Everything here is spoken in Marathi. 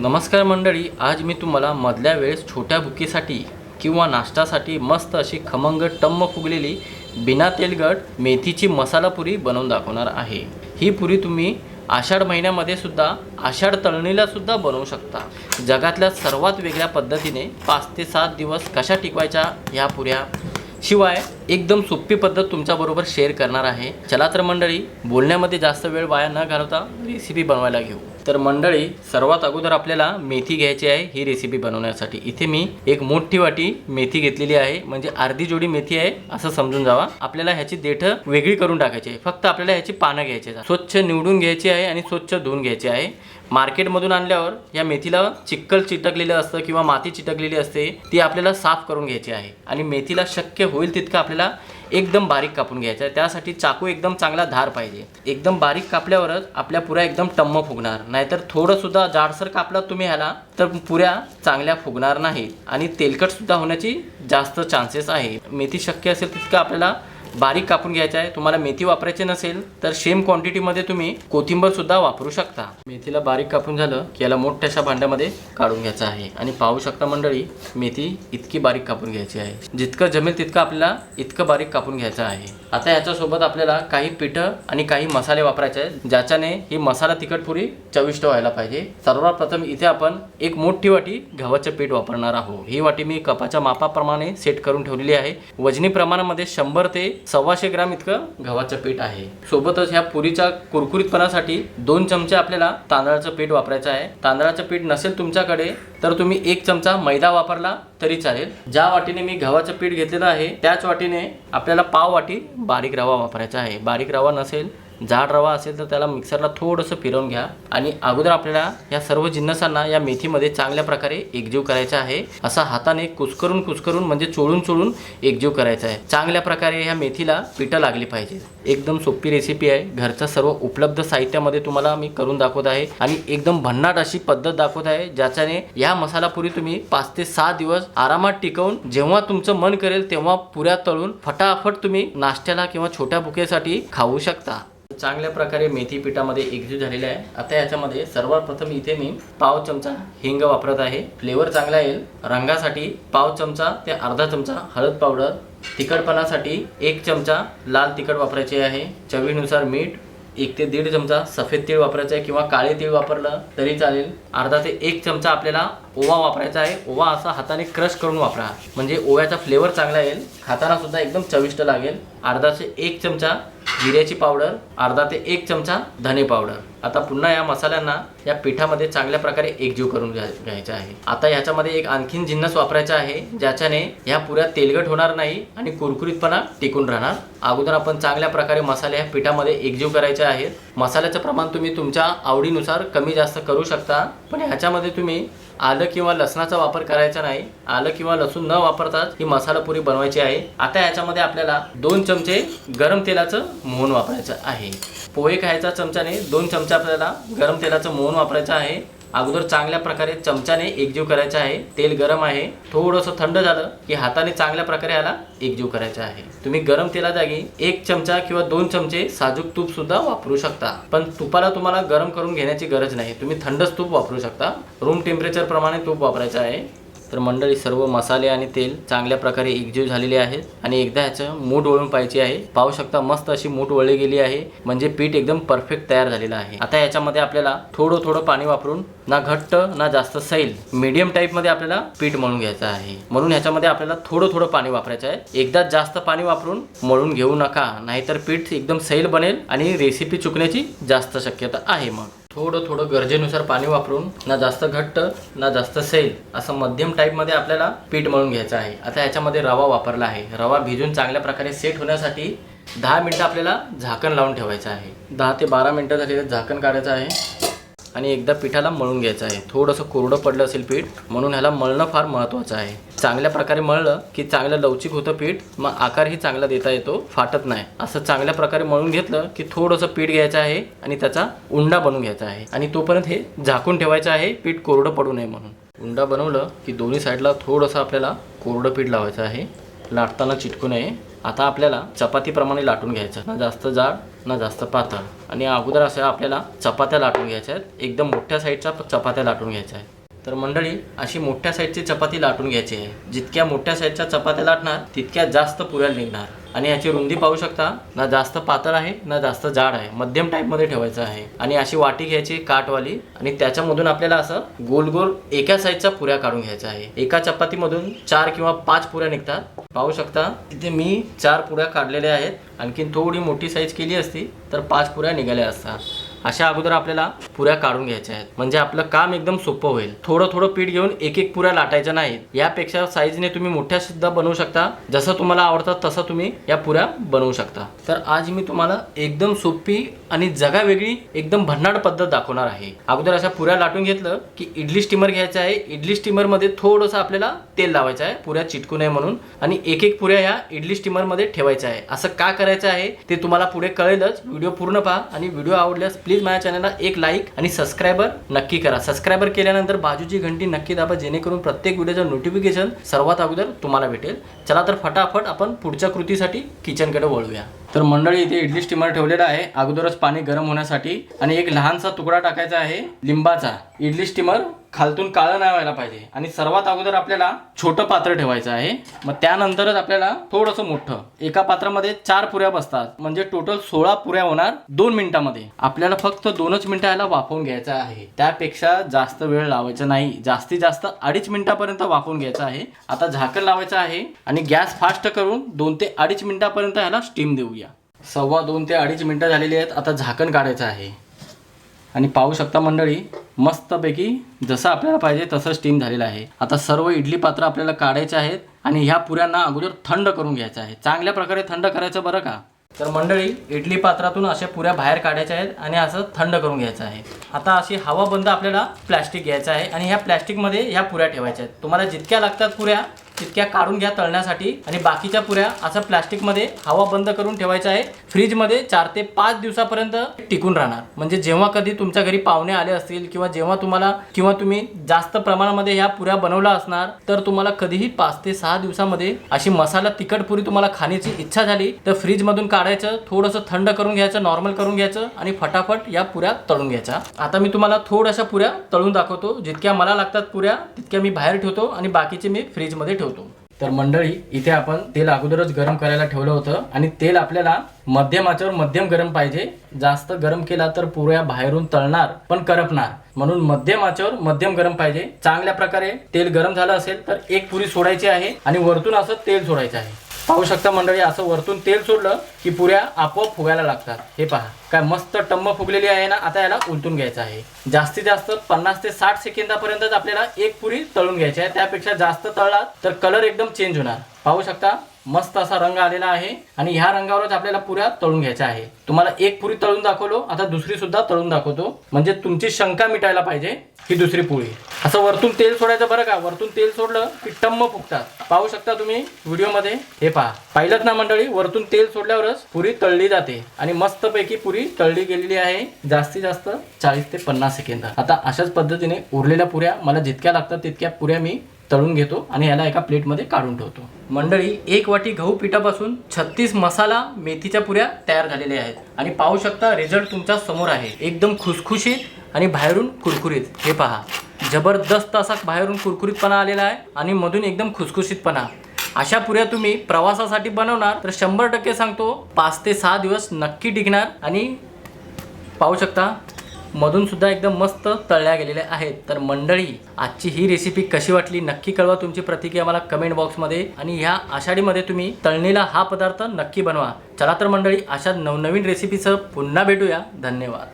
नमस्कार मंडळी आज मी तुम्हाला मधल्या वेळेस छोट्या भुकीसाठी किंवा नाश्त्यासाठी मस्त अशी खमंग टम्म फुगलेली बिना तेलगट मेथीची मसाला पुरी बनवून दाखवणार आहे. ही पुरी तुम्ही आषाढ महिन्यामध्ये सुद्धा आषाढ तळणीला सुद्धा बनवू शकता. जगातल्या सर्वात वेगळ्या पद्धतीने पाच ते सात दिवस कशा टिकवायच्या ह्या पुऱ्या? शिवाय एकदम सोपी पद्धत तुमच्याबरोबर शेअर करणार आहे. चला तर मंडळी बोलण्यामध्ये जास्त वेळ वाया न घालवता रेसिपी बनवायला घेऊ. तर मंडळी सर्वात अगोदर आपल्याला मेथी घ्यायची आहे ही रेसिपी बनवण्यासाठी. इथे मी एक मोठी वाटी मेथी घेतलेली आहे म्हणजे अर्धी जोडी मेथी आहे असं समजून जावा. आपल्याला ह्याची देठ वेगळी करून टाकायची आहे. फक्त आपल्याला ह्याची पानं घ्यायची आहेत. स्वच्छ निवडून घ्यायची आहे आणि स्वच्छ धुवून घ्यायची आहे. मार्केटमधून आणल्यावर या मेथीला चिक्कल चिटकलेलं असतं किंवा माती चिटकलेली असते ती आपल्याला साफ करून घ्यायची आहे. आणि मेथीला शक्य होईल तितकं आपल्याला एकदम बारीक कापून घ्यायचं आहे. त्यासाठी चाकू एकदम चांगला धार पाहिजे. एकदम बारीक कापल्यावरच आपल्या पुऱ्या एकदम टम्म फुगणार. नाहीतर थोडंसुद्धा जाडसर कापला तुम्ही ह्याला तर पुऱ्या चांगल्या फुगणार नाहीत. आणि तेलकटसुद्धा होण्याची जास्त चान्सेस आहे. मेथी शक्य असेल तितकं आपल्याला बारीक कापून घ्यायचं आहे. तुम्हाला मेथी वापरायची नसेल तर सेम क्वांटिटीमध्ये तुम्ही कोथिंबर सुद्धा वापरू शकता. मेथीला बारीक कापून झालं की याला मोठ्याशा भांड्यामध्ये काढून घ्यायचं आहे. आणि पाहू शकता मंडळी मेथी इतकी बारीक कापून घ्यायची आहे. जितकं जमेल तितकं आपल्याला इतकं बारीक कापून घ्यायचं आहे. आता ह्याच्यासोबत आपल्याला काही पिठं आणि काही मसाले वापरायचे आहेत ज्याच्याने ही मसाला तिखट पुरी चविष्ट व्हायला पाहिजे. सर्वात प्रथम इथे आपण एक मोठी वाटी गव्हाचं पीठ वापरणार आहोत. ही वाटी मी कपाच्या मापाप्रमाणे सेट करून ठेवलेली आहे. वजनी प्रमाणामध्ये शंभर ते सव्वाशे ग्राम इतकं गव्हाचं पीठ आहे. सोबतच ह्या पुरीच्या कुरकुरीतपणासाठी दोन चमचे आपल्याला तांदळाचं पीठ वापरायचं आहे. तांदळाचं पीठ नसेल तुमच्याकडे तर तुम्ही एक चमचा मैदा वापरला तरी चालेल. ज्या वाटीने मी गव्हाचं पीठ घेतलेलं आहे त्याच वाटीने आपल्याला पाव वाटी बारीक रवा वापरायचा आहे. बारीक रवा नसेल जाड रवा असेल तर त्याला मिक्सरला थोडंसं फिरवून घ्या. आणि अगोदर आपल्याला या सर्व जिन्नसांना या मेथीमध्ये चांगल्या प्रकारे एकजीव करायचा आहे. असा हाताने कुस्करून कुस्करून म्हणजे चोळून चोळून एकजीव करायचा आहे. चांगल्या प्रकारे ह्या मेथीला पिठं लागली पाहिजे. एकदम सोपी रेसिपी आहे. घरच्या सर्व उपलब्ध साहित्यामध्ये तुम्हाला मी करून दाखवत आहे. आणि एकदम भन्नाट अशी पद्धत दाखवत आहे ज्याच्याने या मसालापुरी तुम्ही पाच ते सहा दिवस आरामात टिकवून जेव्हा तुमचं मन करेल तेव्हा पुऱ्या तळून फटाफट तुम्ही नाश्त्याला किंवा छोट्या बुकेसाठी खाऊ शकता. चांगल्या प्रकारे मेथी पिठामध्ये एकजीव झालेले आहे. आता याच्यामध्ये सर्वात प्रथम इथे मी पाव चमचा हिंग वापरत आहे. फ्लेवर चांगला येईल. रंगासाठी पाव चमचा ते अर्धा चमचा हळद पावडर. तिखटपणासाठी एक चमचा लाल तिखट वापरायचे आहे. चवीनुसार मीठ एक ते दीड चमचा सफेद तीळ वापरायचा आहे किंवा काळे तीळ वापरलं तरी चालेल. अर्धा ते एक चमचा आपल्याला ओवा वापरायचा आहे. ओवा असा हाताने क्रश करून वापरा. म्हणजे ओव्याचा फ्लेवर चांगला येईल. खाताना सुद्धा एकदम चविष्ट लागेल. अर्धा ते एक चमचा जिऱ्याची पावडर अर्धा ते एक चमचा धने पावडर. आता पुन्हा या मसाल्यांना या पिठामध्ये चांगल्या प्रकारे एकजीव करून घ्या घ्यायचा आहे. आता याच्यामध्ये एक आणखीन जिन्नस वापरायचा आहे ज्याच्याने ह्या पुऱ्या तेलगट होणार नाही आणि कुरकुरीतपणा टिकून राहणार. अगोदर आपण चांगल्या प्रकारे मसाले ह्या पिठामध्ये एकजीव करायचे आहेत. मसाल्याचं प्रमाण तुम्ही तुमच्या आवडीनुसार कमी जास्त करू शकता पण ह्याच्यामध्ये तुम्ही आलं किंवा लसणाचा वापर करायचा नाही. आलं किंवा लसूण न वापरताच ही मसाला पुरी बनवायची आहे. आता याच्यामध्ये आपल्याला दोन चमचे गरम तेलाचं मोहन वापरायचं आहे. पोहे खायचा चमच्याने दोन चमचा आपल्याला गरम तेलाचं मोहन वापरायचं आहे. अगोदर चांगल्या प्रकारे चमच्याने एकजीव करायचा आहे. तेल गरम आहे. थोडंसं थंड झालं की हाताने चांगल्या प्रकारे याला एकजीव करायचं आहे. तुम्ही गरम तेला जागी एक चमचा किंवा दोन चमचे साजूक तूप सुद्धा वापरू शकता. पण तुपाला तुम्हाला गरम करून घेण्याची गरज नाही. तुम्ही थंडच तूप वापरू शकता. रूम टेम्परेचर प्रमाणे तूप वापरायचं आहे. तर मंडळी सर्व मसाले आणि तेल चांगल्या प्रकारे एकजीव झालेले आहेत आणि एकदा ह्याचं मूठ वळून पाहिजे आहे. पाहू शकता मस्त अशी मूठ वळली गेली आहे. म्हणजे पीठ एकदम परफेक्ट तयार झालेलं आहे. आता याच्यामध्ये आपल्याला थोडं थोडं पाणी वापरून ना घट्ट ना जास्त सैल मीडियम टाईपमध्ये आपल्याला पीठ मळून घ्यायचं आहे. म्हणून ह्याच्यामध्ये आपल्याला थोडं थोडं पाणी वापरायचं आहे. एकदा जास्त पाणी वापरून मळून घेऊ नका. नाहीतर पीठ एकदम सैल बनेल आणि रेसिपी चुकण्याची जास्त शक्यता आहे मग. थोडं थोडं गरजेनुसार पाणी वापरून ना जास्त घट्ट ना जास्त सैल असं मध्यम टाईपमध्ये आपल्याला पीठ मळून घ्यायचं आहे. आता याच्यामध्ये रवा वापरला आहे. रवा भिजून चांगल्या प्रकारे सेट होण्यासाठी दहा मिनटं आपल्याला झाकण लावून ठेवायचं आहे. दहा ते बारा मिनटं झालेलं झाकण काढायचं आहे. आणि एकदा पिठाला मळून घ्यायचं आहे. थोडंसं कोरडं पडलं असेल पीठ म्हणून ह्याला मळणं फार महत्त्वाचं आहे. चांगल्या प्रकारे मळलं की चांगलं लवचिक होतं पीठ मग आकारही चांगला देता येतो फाटत नाही. असं चांगल्या प्रकारे मळून घेतलं की थोडंसं पीठ घ्यायचं आहे आणि त्याचा उंडा बनवून घ्यायचा आहे. आणि तोपर्यंत हे झाकून ठेवायचं आहे पीठ कोरडं पडू नये म्हणून. उंडा बनवलं की दोन्ही साईडला थोडंसं आपल्याला कोरडं पीठ लावायचं आहे. लाटताना चिटकू नये. आता आपल्याला चपातीप्रमाणे लाटून घ्यायचं ना जास्त जाड ना जास्त पातळ. आणि अगोदर असं आपल्याला चपात्या लाटून घ्यायच्या आहेत. एकदम मोठ्या साईजच्या चपात्या लाटून घ्यायच्या आहेत. तर मंडळी अशी मोठ्या साईजची चपाती लाटून घ्यायची आहे. जितक्या मोठ्या साईजच्या चपात्या लाटणार तितक्या जास्त पुऱ्या निघणार. आणि याची रुंदी पाहू शकता ना जास्त पातळ आहे ना जास्त जाड आहे. मध्यम टाईपमध्ये ठेवायचं आहे. आणि अशी वाटी घ्यायची काटवाली आणि त्याच्यामधून आपल्याला असं गोल गोल एका साईजच्या पुऱ्या काढून घ्यायच्या आहे. एका चपातीमधून चार किंवा पाच पुऱ्या निघतात. पाहू शकता तिथे मी चार पुऱ्या काढलेल्या आहेत. आणखीन थोडी मोठी साईज केली असती तर पाच पुऱ्या निघाल्या असतात. अशा अगोदर आपल्याला पुऱ्या काढून घ्यायच्या आहेत. म्हणजे आपलं काम एकदम सोपं होईल. थोडं थोडं पीठ घेऊन एक एक पुऱ्या लाटायच्या नाहीत. यापेक्षा साईजने तुम्ही मोठ्या सुद्धा बनवू शकता. जसं तुम्हाला आवडतं तसं तुम्ही या पुऱ्या बनवू शकता. तर आज मी तुम्हाला एकदम सोपी आणि जगा वेगळी एकदम भन्नाट पद्धत दाखवणार आहे. अगोदर अशा पुऱ्या लाटून घेतलं की इडली स्टीमर घ्यायचं आहे. इडली स्टीमरमध्ये थोडंसं आपल्याला तेल लावायचं आहे. पुऱ्या चिटकू नये म्हणून. आणि एक एक पुऱ्या या इडली स्टीमरमध्ये ठेवायच्या आहे. असं का करायचं आहे ते तुम्हाला पुढे कळेलच. व्हिडिओ पूर्ण पहा आणि व्हिडिओ आवडल्यास प्लीज माझ्या चॅनलला एक लाईक आणि सबस्क्रायबर नक्की करा. सबस्क्रायबर केल्यानंतर बाजूची घंटी नक्की दाबा जेणेकरून प्रत्येक व्हिडिओचं नोटिफिकेशन सर्वात अगोदर तुम्हाला भेटेल. चला तर फटाफट आपण पुढच्या कृतीसाठी किचनकडे वळूया. तर मंडळी इथे इडली स्टीमर ठेवलेला आहे. अगोदरच पाणी गरम होण्यासाठी आणि एक लहानसा तुकडा टाकायचा आहे. लिंबाचा. इडली स्टीमर खालतून काळं नाही व्हायला पाहिजे. आणि सर्वात अगोदर आपल्याला छोटं पात्र ठेवायचं आहे. मग त्यानंतरच आपल्याला थोडंसं मोठं. एका पात्रामध्ये चार पुऱ्या बसतात. म्हणजे टोटल सोळा पुऱ्या होणार दोन मिनिटामध्ये. आपल्याला फक्त दोनच मिनिटं याला वाफवून घ्यायचं आहे. त्यापेक्षा जास्त वेळ लावायचा नाही. जास्तीत जास्त अडीच मिनिटापर्यंत वाफवून घ्यायचं आहे. आता झाकण लावायचं आहे. आणि गॅस फास्ट करून दोन ते अडीच मिनिटापर्यंत ह्याला स्टीम देऊया. सव्वा दोन ते अडीच मिनिटं झालेली आहेत. आता झाकण काढायचं आहे. आणि पाहू शकता मंडळी मस्तपैकी जसं आपल्याला पाहिजे तसं स्टीम झालेलं आहे. आता सर्व इडली पात्र आपल्याला काढायचे आहेत आणि ह्या पुऱ्यांना अगोदर थंड करून घ्यायचं आहे. चांगल्या प्रकारे थंड करायचं बरं का? तर मंडळी इडली पात्रातून अशा पुऱ्या बाहेर काढायच्या आहेत आणि असं थंड करून घ्यायचं आहे. आता अशी हवा बंद आपल्याला प्लॅस्टिक घ्यायचं आहे आणि ह्या प्लॅस्टिकमध्ये ह्या पुऱ्या ठेवायच्या आहेत. तुम्हाला जितक्या लागतात पुऱ्या तितक्या काढून घ्या तळण्यासाठी आणि बाकीच्या पुऱ्या असं प्लॅस्टिकमध्ये हवा बंद करून ठेवायचं आहे. फ्रीजमध्ये चार ते पाच दिवसापर्यंत टिकून राहणार. म्हणजे जेव्हा कधी तुमच्या घरी पाहुणे आले असतील किंवा जेव्हा तुम्हाला किंवा तुम्ही जास्त प्रमाणामध्ये ह्या पुऱ्या बनवल्या असणार तर तुम्हाला कधीही पाच ते सहा दिवसामध्ये अशी मसाला तिखट पुरी तुम्हाला खाण्याची इच्छा झाली तर फ्रीजमधून काढायचं थोडंसं थंड करून घ्यायचं नॉर्मल करून घ्यायचं आणि फटाफट या पुऱ्या तळून घ्यायच्या. आता मी तुम्हाला थोड्याशा पुऱ्या तळून दाखवतो. जितक्या मला लागतात पुऱ्या तितक्या मी बाहेर ठेवतो आणि बाकीचे मी फ्रीजमध्ये ठेवतो. तर मंडळी इथे आपण तेल अगोदरच गरम करायला ठेवलं होतं आणि तेल आपल्याला मध्यम आचेवर मध्यम गरम पाहिजे. जास्त गरम केला तर पुऱ्या बाहेरून तळणार पण करपणार. म्हणून मध्यम आचेवर मध्यम गरम पाहिजे. चांगल्या प्रकारे तेल गरम झालं असेल तर एक पुरी सोडायची आहे आणि वरतून असं तेल सोडायचं आहे. पाहू शकता मंडळी असं वरतून तेल सोडलं की पुऱ्या आपोआप फुगायला लागतात. हे पहा काय मस्त टम्म फुगलेली आहे ना आता याला उलटून घ्यायचं आहे. जास्तीत जास्त पन्नास ते साठ सेकंदापर्यंतच आपल्याला एक पुरी तळून घ्यायची आहे. त्यापेक्षा जास्त तळला तर कलर एकदम चेंज होणार. पाहू शकता? मस्त असा रंग आलेला आहे आणि ह्या रंगावरच आपल्याला पुऱ्या तळून घ्यायच्या आहे. तुम्हाला एक पुरी तळून दाखवलो आता दुसरी सुद्धा तळून दाखवतो. म्हणजे तुमची शंका मिटायला पाहिजे ही दुसरी पोळी असं वरतून तेल सोडायचं बरं का? वरतून तेल सोडलं की टम्म फुगतात. पाहू शकता तुम्ही व्हिडिओमध्ये? हे पहा. पाहिलं ना मंडळी वरतून तेल सोडल्यावरच पुरी तळली जाते. आणि मस्तपैकी पुरी तळली गेलेली आहे. जास्तीत जास्त चाळीस ते पन्नास सेकंद. आता अशाच पद्धतीने उरलेल्या पुऱ्या मला जितक्या लागतात तितक्या पुऱ्या मी तळून घेतो आणि याला एका प्लेटमध्ये काढून ठेवतो. मंडळी एक वाटी गहू पिठापासून छत्तीस मसाला मेथीच्या पुऱ्या तयार झालेल्या आहेत. आणि पाहू शकता रिझल्ट तुमच्यासमोर आहे. एकदम खुसखुशीत आणि बाहेरून कुरकुरीत. हे पहा. जबरदस्त असा बाहेरून कुरकुरीतपणा आलेला आहे आणि मधून एकदम खुसखुशीतपणा. अशा पुऱ्या तुम्ही प्रवासासाठी बनवणार तर शंभर टक्के सांगतो पाच ते सहा दिवस नक्की टिकणार आणि पाहू शकता मधून सुद्धा एकदम मस्त तळल्या गेलेल्या आहेत. तर मंडळी आजची ही रेसिपी कशी वाटली नक्की कळवा तुमची प्रतिक्रिया मला कमेंट बॉक्समध्ये आणि ह्या आषाढीमध्ये तुम्ही तळणीला हा पदार्थ नक्की बनवा. चला तर मंडळी अशा नवनवीन रेसिपीसह पुन्हा भेटूया. धन्यवाद.